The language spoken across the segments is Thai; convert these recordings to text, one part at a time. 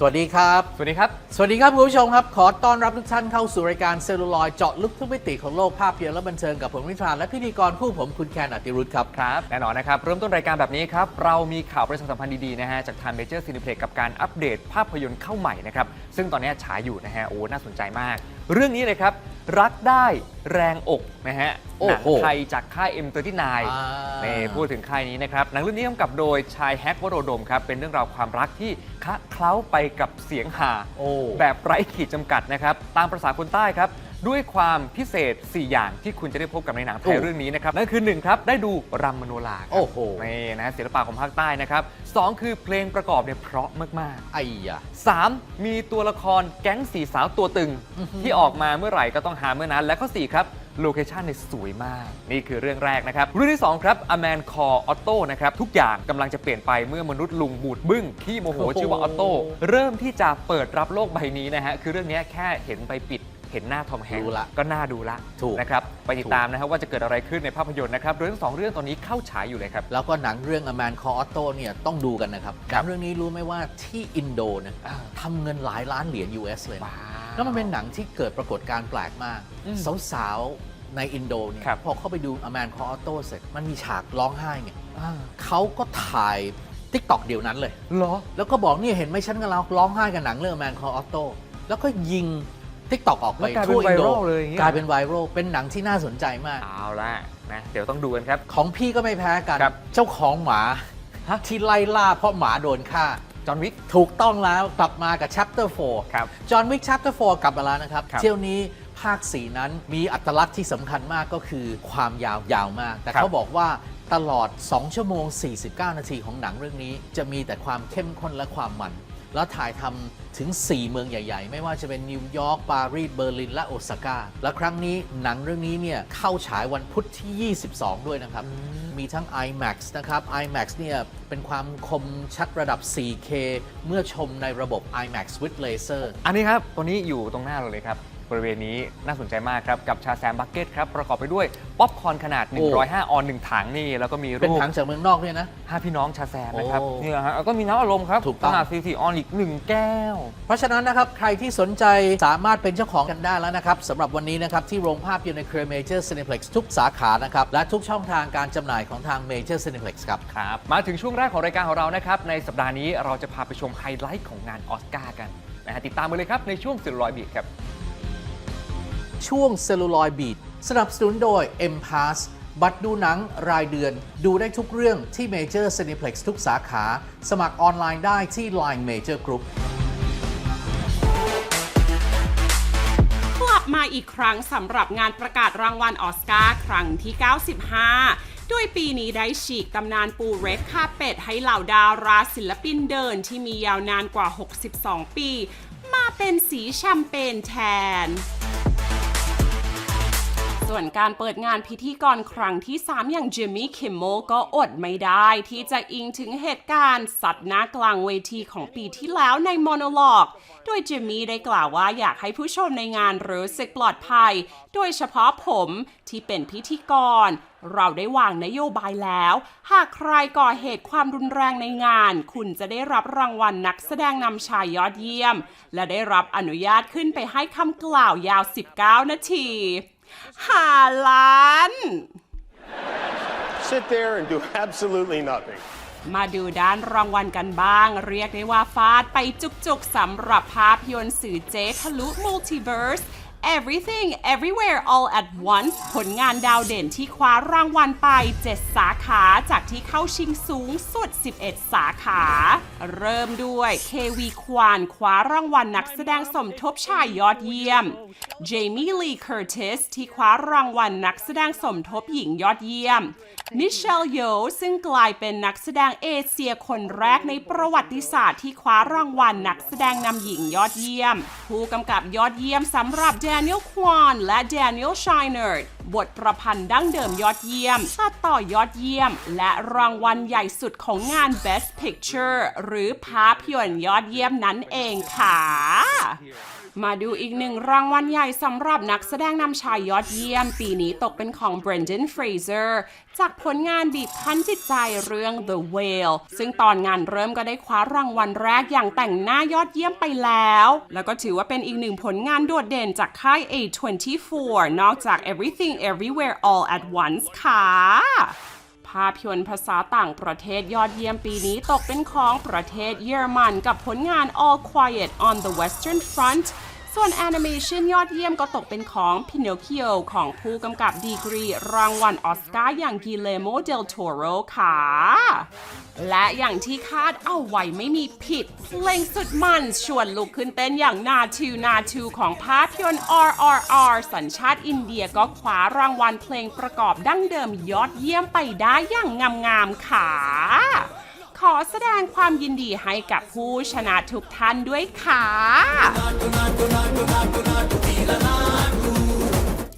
สวัสดีครับ สวัสดีครับ สวัสดีครับคุณผู้ชมครับ ขอต้อนรับทุกท่านเข้าสู่รายการเซลลูลอยด์เจาะลึกทุกมิติของโลกภาพยนตร์และบันเทิงกับผมวิทรานและพิธีกรคู่ผมคุณแคนอติรุธครับ ครับ แน่นอนนะครับ เริ่มต้นรายการแบบนี้ครับ เรามีข่าวประชาสัมพันธ์ดี ๆ นะฮะ จากทางเมเจอร์ซีนิเพล็กกับการอัปเดตภาพยนตร์เข้าใหม่นะครับ ซึ่งตอนนี้ฉายอยู่นะฮะ โอ้ น่าสนใจมาก เรื่องนี้เลยครับ รักได้แรงอกนะฮะโอ้หนังโหไทยจากค่าย M39 อ่านี่พูดถึงค่ายนี้นะครับ หนังเรื่องนี้กำกับโดยชายแฮกวโรดมครับ เป็นเรื่องราวความรักที่คะเคล้าไปกับเสียงหา โอ้ แบบไร้ขีดจำกัดนะครับ ตามประษาคนใต้ครับ ด้วยความพิเศษ 4 อย่างที่คุณจะได้พบกับในหนังไทยโอ้เรื่องนี้นะครับนั่นคือ1ครับได้ดูรำมโนราครับโอ้โห นี่นะศิลปะของภาคใต้นะครับ2คือเพลงประกอบเนี่ยเพราะมากไอ้ยะๆ 3. มีตัวละครแก๊งสีสาวตัวตึง ที่ออกมาเมื่อไหร่ก็ต้องหาเมื่อนั้น และข้อ4ครับโลเคชันเนี่ยสวยมาก นี่คือเรื่องแรกนะครับ เรื่องที่2ครับ A Man Call Otto นะครับ ทุกอย่างกำลังจะเปลี่ยนไปเมื่อมนุษย์ลุงบูดบึ้งขี้โมโหโอ้โห ชื่อว่าออโต้เริ่มที่จะเปิดรับโลกใบนี้นะฮะคือเรื่องนี้แค่เห็นไปปิด เห็นหน้าทอมแฮงดูค์ละก็น่าดูละถูกนะครับไปติดตามนะครับว่าจะเกิดอะไรขึ้นในภาพยนตร์นะครับโดยทั้งสองเรื่องตอนนี้เข้าฉายอยู่เลยครับ แล้วก็หนังเรื่อง A Man Called Otto เนี่ยต้องดูกันนะครับหครันับงเรื่องนี้รู้ไหมว่าที่อินโดเนี่ยอ่า ทำเงินหลายล้านเหรียญ US เลยนะว้าวแล้วมันเป็นหนังที่เกิดปรากฏการณ์แปลกมาก อืมสาวๆ ในอินโดเนี่ยครับ พอเข้าไปดู A Man Called Otto เสร็จมันมีฉากร้องไห้ไงอ่าเขาก็ถ่ายติ๊กต็อกเดียวนั้นเลย เหรอ แล้วก็บอกเนี่ยเห็นไหมฉันกับเราร้องไห้กับหนังเรื่อง Man Called Otto แล้วก็ยิง ทิกตอกออกไปแล้วกลายเป็นทั่วอินโด viral เลยอย่างเงี้ย กลายเป็นไวรัลเป็นหนังที่น่าสนใจมาก เอาละนะเดี๋ยวต้องดูกันครับ ของพี่ก็ไม่แพ้กัน ครับ เจ้าของหมาฮะที่ไล่ล่าเพราะหมาโดนฆ่า จอห์นวิก ถูกต้องแล้วกลับมากับ chapter 4ครับจอห์นวิก chapter 4 กลับมาแล้วนะครับ ครับเที่ยวนี้ภาค 4 นั้นมีอัตลักษณ์ที่สำคัญมากก็คือความยาวยาวมาก แต่ครับเขาบอกว่าตลอด 2 ชั่วโมง 49 นาทีของหนังเรื่องนี้ จะมีแต่ความเข้มข้นและความมัน แล้วถ่ายทำถึง 4 เมืองใหญ่ ๆ ไม่ว่าจะเป็นนิวยอร์กปารีสเบอร์ลิน และโอซาก้าและครั้งนี้หนังเรื่องนี้เนี่ยเข้าฉายวันพุธที่ 22 ด้วยนะครับ มีทั้ง IMAX นะครับ IMAX เนี่ยเป็นความคมชัดระดับ 4K เมื่อชมในระบบ IMAX with laser อันนี้ครับ ตัวนี้อยู่ตรงหน้าเราเลยครับ บริเวณนี้น่าสนใจมากครับ กับชาแซมบักเก็ตครับ ประกอบไปด้วย ป๊อปคอร์นขนาด โอ้ 105 ออน1ถังนี่ แล้วก็มีเป็นรูปถังจากเมืองนอกด้วยนะ ห้าพี่น้องชาแซมนะครับโอ้นี่แหละฮะแล้วก็มีน้ำอารมณ์ครับถูกต้องขนาด44ออนอีก1แก้ว เพราะฉะนั้นนะครับ ใครที่สนใจสามารถเป็นเจ้าของกันได้แล้วนะครับสำหรับวันนี้นะครับ ที่โรงภาพยนตร์ในเครือ Major Cineplex ทุกสาขานะครับ และทุกช่องทางการจำหน่ายของทาง Major Cineplex ครับ ครับ มาถึงช่วงแรกของรายการของเรานะครับ ในสัปดาห์นี้เราจะพาไปชมไฮไลท์ของงานออสการ์กันนะฮะติดตามมาเลยครับในช่วงสิรอยบีทครับ ช่วง Celluloid Beat สนับสนุนโดย M Pass บัตรดูหนังรายเดือน ดูได้ทุกเรื่องที่ Major Cineplex ทุกสาขา สมัครออนไลน์ได้ที่ Line Major Group กลับมาอีกครั้งสำหรับงานประกาศรางวัลออสการ์ครั้งที่ 95 ด้วยปีนี้ได้ฉีกตำนานปูเรดคาเป็ดให้เหล่าดาราศิลปินเดินที่มียาวนานกว่า 62 ปี มาเป็นสีแชมเปญแทน ส่วนการเปิดงานพิธีกรครั้งที่ 3 อย่างจิมมี่คิมโมก็อดไม่ได้ที่จะอิงถึงเหตุการณ์ สัตว์หน้ากลางเวทีของปีที่แล้วในโมโนโลกโดยจิมมี่ได้กล่าวว่าอยากให้ผู้ชมในงานรู้สึกปลอดภัย โดยเฉพาะผมที่เป็นพิธีกร เราได้วางนโยบายแล้ว หากใครก่อเหตุความรุนแรงในงาน คุณจะได้รับรางวัลนักแสดงนำชายยอดเยี่ยม และได้รับอนุญาตขึ้นไปให้คำกล่าวยาว 19 นาที ห้าล้าน sit there and do absolutely nothing. มาดูด้านรางวัลกันบ้าง เรียกได้ว่าฟาดไปจุกๆสำหรับภาพยนตร์สื่อเจทะลุ Multiverse Everything Everywhere All at Once ผลงานดาวเด่นที่คว้ารางวัลไป 7 สาขาจากที่เข้าชิงสูงสุด 11 สาขา เริ่มด้วยเควีควานคว้ารางวัลนักแสดงสมทบชายยอดเยี่ยมเจมี่ลีเคอร์ติสที่คว้ารางวัลนักแสดงสมทบหญิงยอดเยี่ยมมิเชลโยซึ่งกลายเป็นนักแสดงเอเชียคนแรกในประวัติศาสตร์ที่คว้ารางวัลนักแสดงนำหญิงยอดเยี่ยม ผู้กำกับยอดเยี่ยมสำหรับ Daniel Kwan และ Daniel s h i n e r t บทประพันธ์ดั้งเดิมยอดเยี่ยมตัดต่อยอดเยี่ยม และรางวัลใหญ่สุดของงาน Best Picture หรือภาพยนตร์ยอดเยี่ยมนั่นเองค่ะ มาดูอีกหนึ่งรางวัลใหญ่สำหรับนักแสดงนำชายยอดเยี่ยม ปีนี้ตกเป็นของ Brendan Fraser จากผลงานบีบคั้นจิตใจเรื่อง The Whale ซึ่งตอนงานเริ่มก็ได้คว้ารางวัลแรกอย่างแต่งหน้ายอดเยี่ยมไปแล้ว แล้วก็ถือว่าเป็นอีกหนึ่งผลงานโดดเด่นจากค่าย A24 นอกจาก Everything Everywhere All at Once ค่ะภาพยนตร์ภาษาต่างประเทศยอดเยี่ยมปีนี้ตกเป็นของประเทศเยอรมันกับผลงาน All Quiet on the Western Front ส่วนแอนิเมชันยอดเยี่ยมก็ตกเป็นของ Pinocchio ของผู้กำกับดีกรี รางวัลออสการ์อย่าง Guillermo del Toro ค่ะ และอย่างที่คาดเอาไว้ไม่มีผิด เพลงสุดมันชวนลุกขึ้นเต้นอย่างนาทูนาทูของภาพยนตร์ RRR สัญชาติอินเดียก็คว้ารางวัลเพลงประกอบดั้งเดิมยอดเยี่ยมไปได้อย่างงามๆค่ะ ขอแสดงความยินดีให้กับผู้ชนะทุกท่านด้วยค่ะ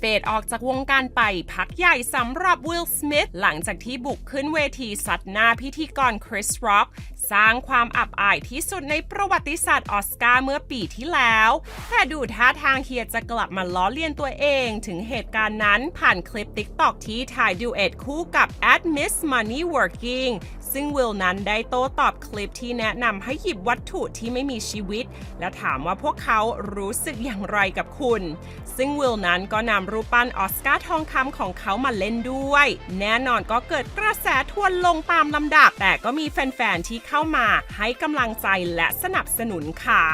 เบดออกจากวงการไปพักใหญ่สำหรับวิลสมิธหลังจากที่บุกขึ้นเวทีสัตว์หน้าพิธีกรคริสร็อก สร้างความอับอายที่สุดในประวัติศาสตร์ออสการ์เมื่อปีที่แล้ว แต่ดูท่าทางเฮียจะกลับมาล้อเลียนตัวเองถึงเหตุการณ์นั้นผ่านคลิป TikTok ที่ถ่ายดูเอ็ดคู่กับ At Miss Money Working ซึ่งวิลนั้นได้โต้ตอบคลิปที่แนะนำให้หยิบวัตถุที่ไม่มีชีวิต และถามว่าพวกเขารู้สึกอย่างไรกับคุณ ซึ่งวิลนั้นก็นำรูปปั้นออสการ์ทองคำของเขามาเล่นด้วย แน่นอนก็เกิดกระแสทวนลงตามลำดับ แต่ก็มีแฟนๆที่เข้ามาให้กำลังใจและสนับสนุนค่ะ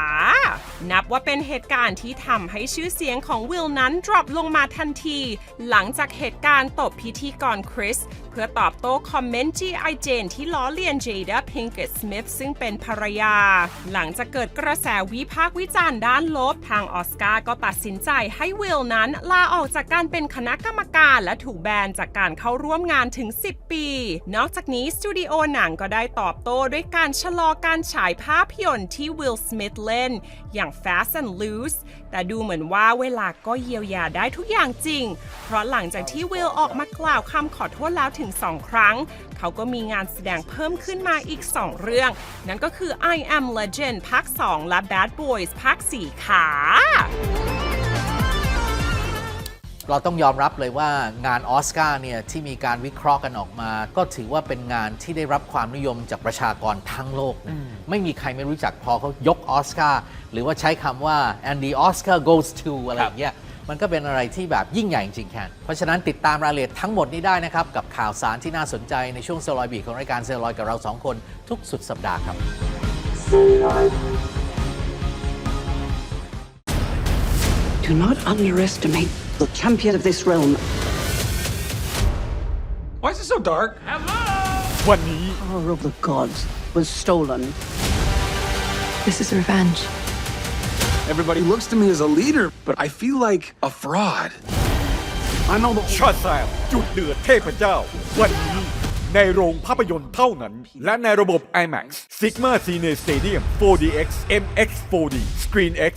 นับว่าเป็นเหตุการณ์ที่ทำให้ชื่อเสียงของวิลนั้นดรอปลงมาทันที หลังจากเหตุการณ์ตบพิธีกรคริสเพื่อตอบโต้คอมเมนต์ G.I. Jane ที่ล้อเลียน Jada Pinkett Smith ซึ่งเป็นภรรยา หลังจากเกิดกระแสวิพากษ์วิจารณ์ด้านลบ ทางออสการ์ก็ตัดสินใจให้วิลนั้น ลาออกจากการเป็นคณะกรรมการและถูกแบนจากการเข้าร่วมงานถึง 10 ปี นอกจากนี้สตูดิโอหนังก็ได้ตอบโต้ด้วยการชะลอการฉายภาพยนตร์ที่วิลสมิธเล่น อย่าง Fast and Loose แต่ดูเหมือนว่าเวลาก็เยียวยาได้ทุกอย่างจริง เพราะหลังจากที่วิลออกมากล่าวคำขอโทษแล้วถึง 2 ครั้ง เขาก็มีงานแสดงเพิ่มขึ้นมาอีก 2 เรื่อง นั่นก็คือ I Am Legend ภาค 2 และ Bad Boys ภาค 4 ค่ะ เราต้องยอมรับเลยว่างานออสการ์เนี่ยที่มีการวิเคราะห์กันออกมา ก็ถือว่าเป็นงานที่ได้รับความนิยมจากประชากรทั้งโลกนะไม่มีใครไม่รู้จักพอเขายกออสการ์หรือว่าใช้คำว่า and the Oscar goes to อะไรอย่างเงี้ยมันก็เป็นอะไรที่แบบยิ่งใหญ่จริงๆแคนเพราะฉะนั้นติดตามรายละเอียดทั้งหมดนี้ได้นะครับ กับข่าวสารที่น่าสนใจในช่วงเซลลอยบีของรายการเซลลอยกับเราสองคนทุกสุดสัปดาห์ครับ Do not underestimate the champion of this realm. Why is it so dark? วันนี้ Power of the gods was stolen. This is revenge. everybody looks to me as a leader, but I feel like a fraud. I know the ชาแซมจุดเดือดเทพเจ้า วันนี้ในโรงภาพยนตร์เท่านั้น และในระบบ IMAX Sigma Cine Stadium 4DX MX 4D Screen X